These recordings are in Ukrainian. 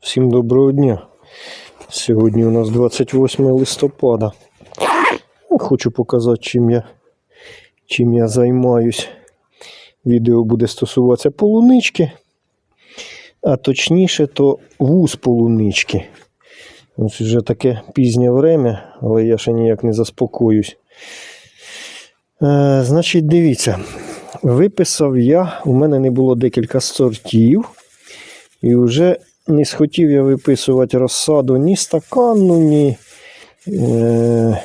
Всім доброго дня. Сьогодні у нас 28 листопада. Хочу показати, чим я, чим я займаюсь. Відео буде стосуватися полунички, а точніше, то вуз полунички. Ось вже таке пізнє время, але я ще ніяк не заспокоюсь. Е, значить, дивіться, виписав я, у мене не було декілька сортів. І вже не схотів я виписувати розсаду ні стаканну, ні, е,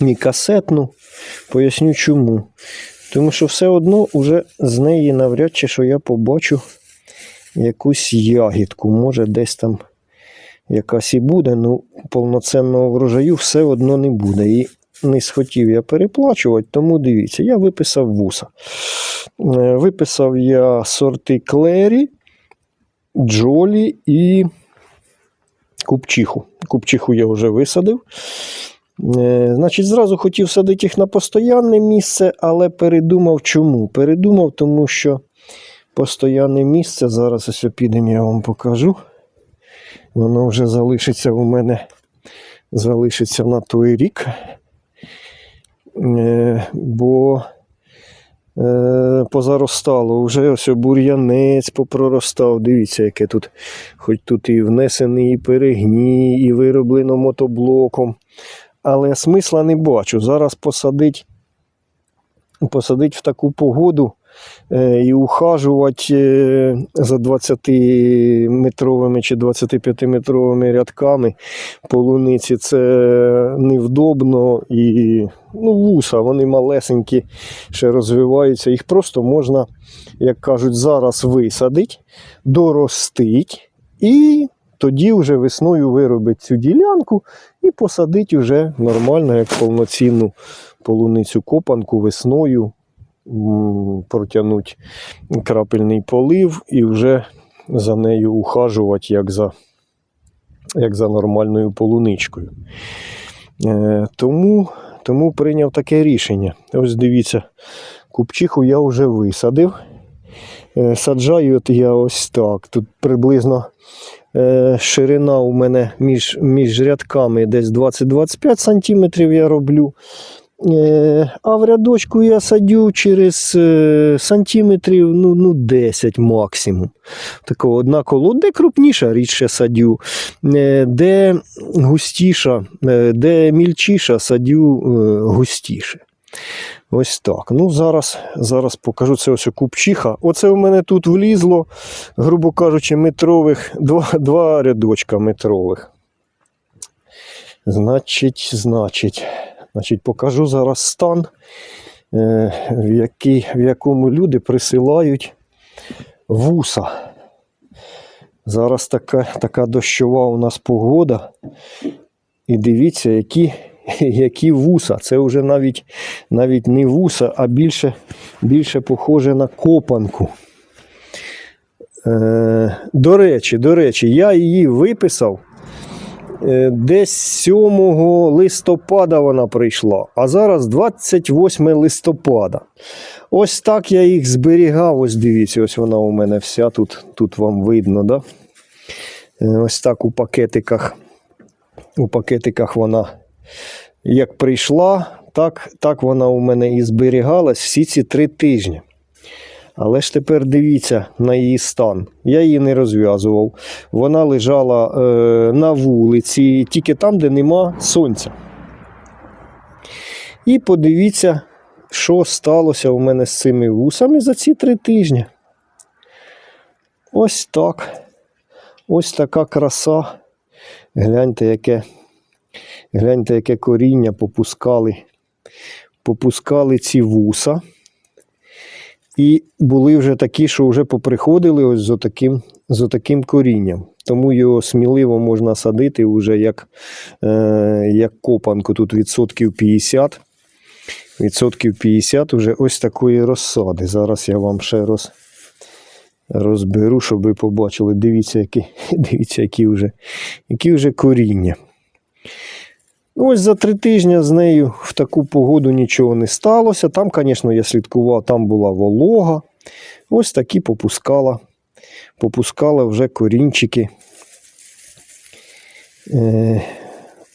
ні касетну. Поясню чому. Тому що все одно вже з неї навряд чи що я побачу якусь ягідку. Може, десь там якась і буде, ну повноцінного врожаю все одно не буде. І не схотів я переплачувати, тому дивіться, я виписав вуса. Е, Виписав я сорти клері. Джолі і Купчиху. Купчиху я вже висадив. Е, Значить, зразу хотів садити їх на постоянне місце, але передумав чому? Передумав, тому що постоянне місце, зараз ось підемо, я вам покажу. Воно вже залишиться у мене залишиться на той рік. Е, Бо позаростало, вже ось бур'янець попроростав. Дивіться, яке тут, хоч тут і внесений і перегній, і вироблено мотоблоком. Але смисла не бачу. Зараз посадить, посадить в таку погоду е, і ухажувати е, за 20-метровими чи 25-метровими рядками полуниці це невдобно і ну, вуса, вони малесенькі, ще розвиваються. Їх просто можна, як кажуть, зараз висадити, доростить і тоді вже весною виробить цю ділянку і посадить вже нормально, як повноцінну полуницю копанку весною, протягнуть крапельний полив і вже за нею ухажувати як за, як за нормальною полуничкою. Е, тому, тому прийняв таке рішення. Ось дивіться, купчиху я вже висадив. Е, Саджаю от я ось так. Тут приблизно ширина у мене між, між рядками десь 20-25 см я роблю. Е, А в рядочку я садю через е, сантиметрів ну, ну 10 максимум. Такого однаково, де крупніша рідше садю, е, де густіша, е, де мільчіша садю е, густіше. Ось так. Ну, зараз, зараз покажу це ось купчиха. Оце у мене тут влізло, грубо кажучи, метрових, два, два рядочка метрових. Значить, значить, значить, покажу зараз стан, е, в, який, в якому люди присилають вуса. Зараз така, така дощова у нас погода. І дивіться, які, які вуса. Це вже навіть, навіть не вуса, а більше, більше похоже на копанку. Е, до речі, до речі, я її виписав. Е, Десь 7 листопада вона прийшла, а зараз 28 листопада. Ось так я їх зберігав. Ось дивіться, ось вона у мене вся тут, тут вам видно, да? Е, Ось так у пакетиках. У пакетиках вона як прийшла, так, так вона у мене і зберігалась всі ці три тижні. Але ж тепер дивіться на її стан. Я її не розв'язував. Вона лежала е, на вулиці, тільки там, де нема сонця. І подивіться, що сталося у мене з цими вусами за ці три тижні. Ось так. Ось така краса. Гляньте, яке, гляньте, яке коріння попускали, попускали ці вуса. І були вже такі, що вже поприходили ось з отаким, з отаким корінням. Тому його сміливо можна садити вже як, е, як копанку. Тут відсотків 50. Відсотків 50 вже ось такої розсади. Зараз я вам ще роз, розберу, щоб ви побачили. Дивіться, які, дивіться, які, вже, які вже коріння. Ось за три тижні з нею в таку погоду нічого не сталося. Там, звісно, я слідкував, там була волога. Ось такі попускала попускала вже корінчики. Е,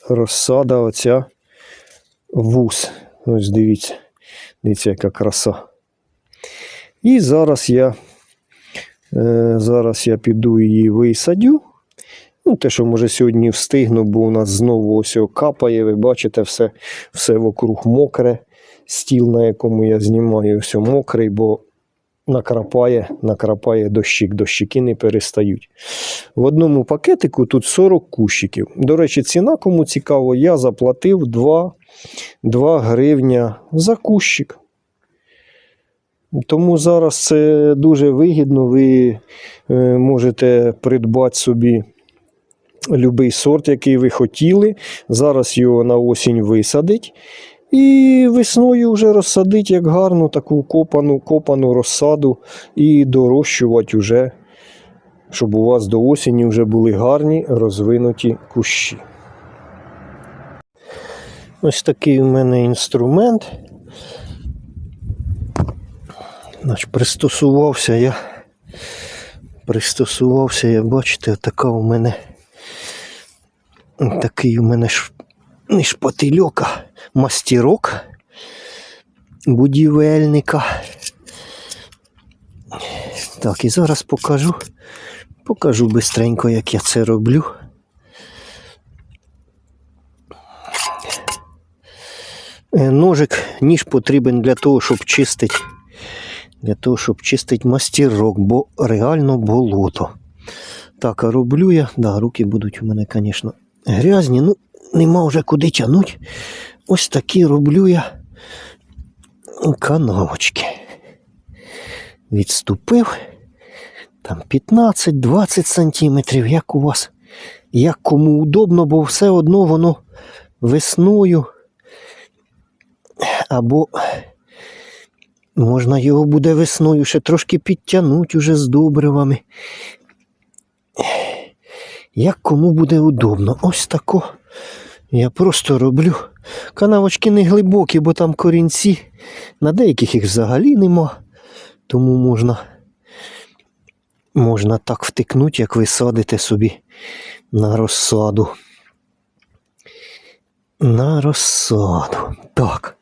розсада оця вус. Ось дивіться. Дивіться, яка краса. І зараз я, е, зараз я піду її висадю. Ну, те, що може сьогодні встигну, бо у нас знову ось капає, ви бачите, все, все вокруг мокре. Стіл, на якому я знімаю, все мокрий, бо накрапає, накрапає дощик, дощики не перестають. В одному пакетику тут 40 кущиків. До речі, ціна, кому цікаво, я заплатив 2, 2 гривня за кущик. Тому зараз це дуже вигідно. Ви е, можете придбати собі будь-який сорт, який ви хотіли. Зараз його на осінь висадить. І весною вже розсадить як гарну таку копану, копану розсаду і дорощувати вже, щоб у вас до осені вже були гарні розвинуті кущі. Ось такий у мене інструмент. Значить, пристосувався я. Пристосувався я, бачите, така у мене такий у мене ш... не шпательок, а мастерок будівельника. Так, і зараз покажу. Покажу бистренько, як я це роблю. Е, Ножик, ніж потрібен для того, щоб чистити. Для того, щоб чистити мастерок, бо реально болото. Так, а роблю я. Да, руки будуть у мене, звісно, грязні. Ну, нема вже куди тягнути. Ось такі роблю я канавочки. Відступив. Там 15-20 сантиметрів, як у вас. Як кому удобно, бо все одно воно весною. Або можна його буде весною ще трошки підтягнути уже з добривами. Як кому буде удобно. Ось тако я просто роблю. Канавочки не глибокі, бо там корінці. На деяких їх взагалі нема. Тому можна, можна так втикнути, як ви садите собі на розсаду. На розсаду. Так.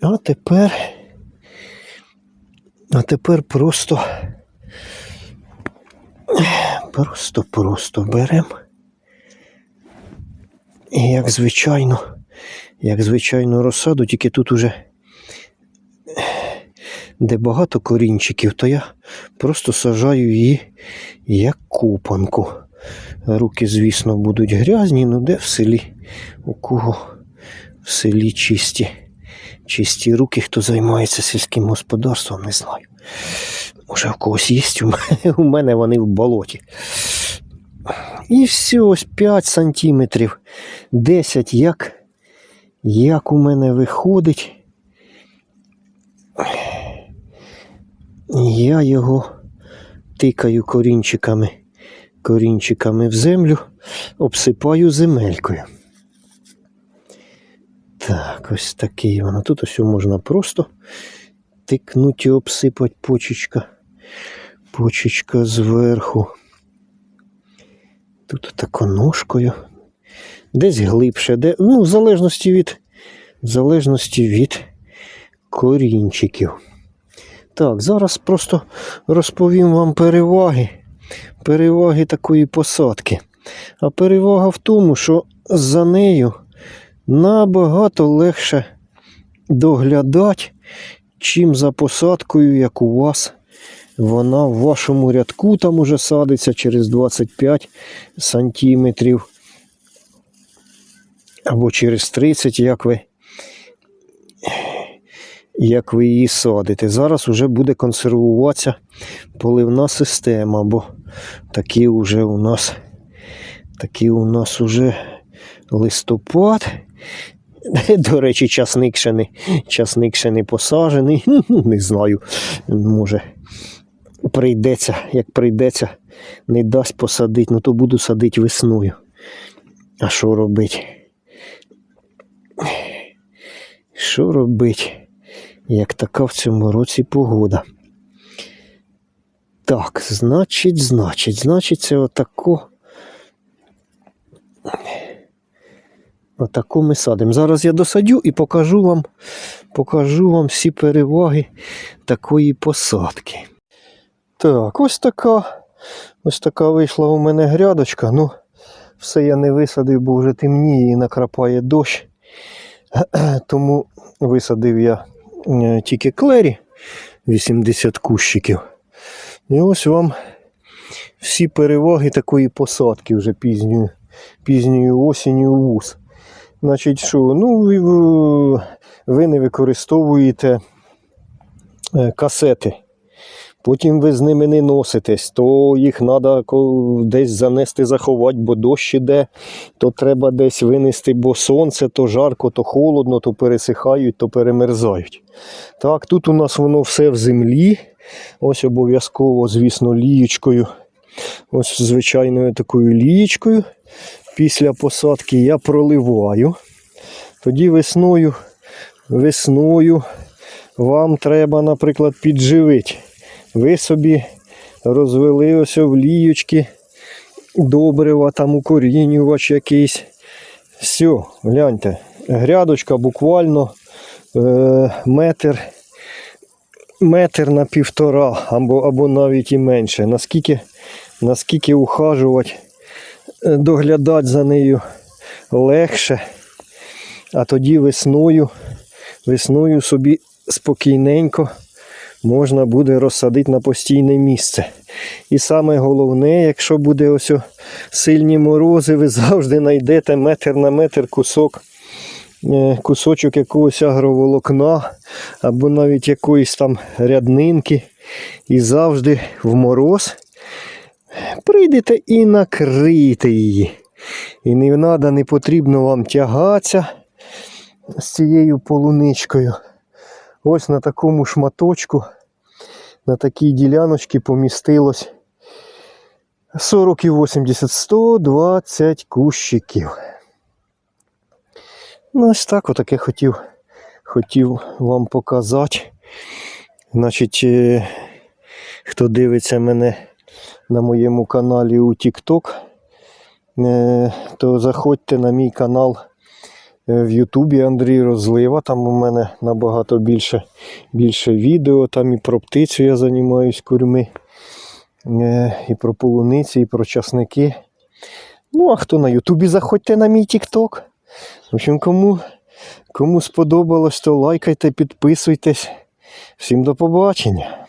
А тепер. А тепер просто. Просто-просто беремо. І як звичайно, як звичайно розсаду, тільки тут уже де багато корінчиків, то я просто сажаю її як купанку. Руки, звісно, будуть грязні, ну де в селі, у кого в селі чисті, чисті руки, хто займається сільським господарством, не знаю. Може, в когось є, у мене, вони в болоті. І все, ось 5 сантиметрів, 10, як, як у мене виходить. Я його тикаю корінчиками, корінчиками в землю, обсипаю земелькою. Так, ось такий воно. Тут ось можна просто тикнуть і обсипати почечка. Почечка зверху. Тут тако ножкою. Десь глибше, де, ну, в залежності від, в залежності від корінчиків. Так, зараз просто розповім вам переваги. Переваги такої посадки. А перевага в тому, що за нею набагато легше доглядати, чим за посадкою, як у вас. Вона в вашому рядку там уже садиться через 25 сантиметрів. Або через 30, як ви, як ви її садите. Зараз вже буде консервуватися поливна система, бо такі вже у нас такі у нас уже листопад. До речі, часник ще не, часник ще не посаджений. Не знаю, може прийдеться, як прийдеться, не дасть посадити, ну то буду садити весною. А що робити? Що робити, як така в цьому році погода? Так, значить, значить, значить, це отако. Отако ми садимо. Зараз я досадю і покажу вам, покажу вам всі переваги такої посадки. Так, ось така. Ось така вийшла у мене грядочка. Ну, все я не висадив, бо вже темніє і накрапає дощ. Тому висадив я е, тільки клері 80 кущиків. І ось вам всі переваги такої посадки вже пізньою, пізньою осінню вуз. Значить, що, ну, ви не використовуєте е, касети. Потім ви з ними не носитесь, то їх треба десь занести, заховати, бо дощ іде, то треба десь винести, бо сонце, то жарко, то холодно, то пересихають, то перемерзають. Так, тут у нас воно все в землі. Ось обов'язково, звісно, лієчкою. Ось звичайною такою лієчкою. Після посадки я проливаю. Тоді весною, весною вам треба, наприклад, підживити. Ви собі розвели ось в добрива, там укорінювач якийсь. Все, гляньте, грядочка буквально е, метр, метр на півтора, або, або навіть і менше. Наскільки, наскільки ухажувати, е, доглядати за нею легше. А тоді весною, весною собі спокійненько можна буде розсадити на постійне місце. І саме головне, якщо буде ось сильні морози, ви завжди знайдете метр на метр кусок, е, кусочок якогось агроволокна або навіть якоїсь там ряднинки. І завжди в мороз прийдете і накрийте її. І не треба, не потрібно вам тягатися з цією полуничкою. Ось на такому шматочку, на такій діляночці помістилось 40 і 80, 120 кущиків. Ну, ось так отаке хотів, хотів вам показати. Значить, е, хто дивиться мене на моєму каналі у TikTok, е, то заходьте на мій канал в Ютубі Андрій Розлива. Там у мене набагато більше, більше відео. Там і про птицю я займаюсь курми, е, і про полуниці, і про часники. Ну, а хто на Ютубі, заходьте на мій TikTok. В общем, кому, кому сподобалось, то лайкайте, підписуйтесь. Всім до побачення.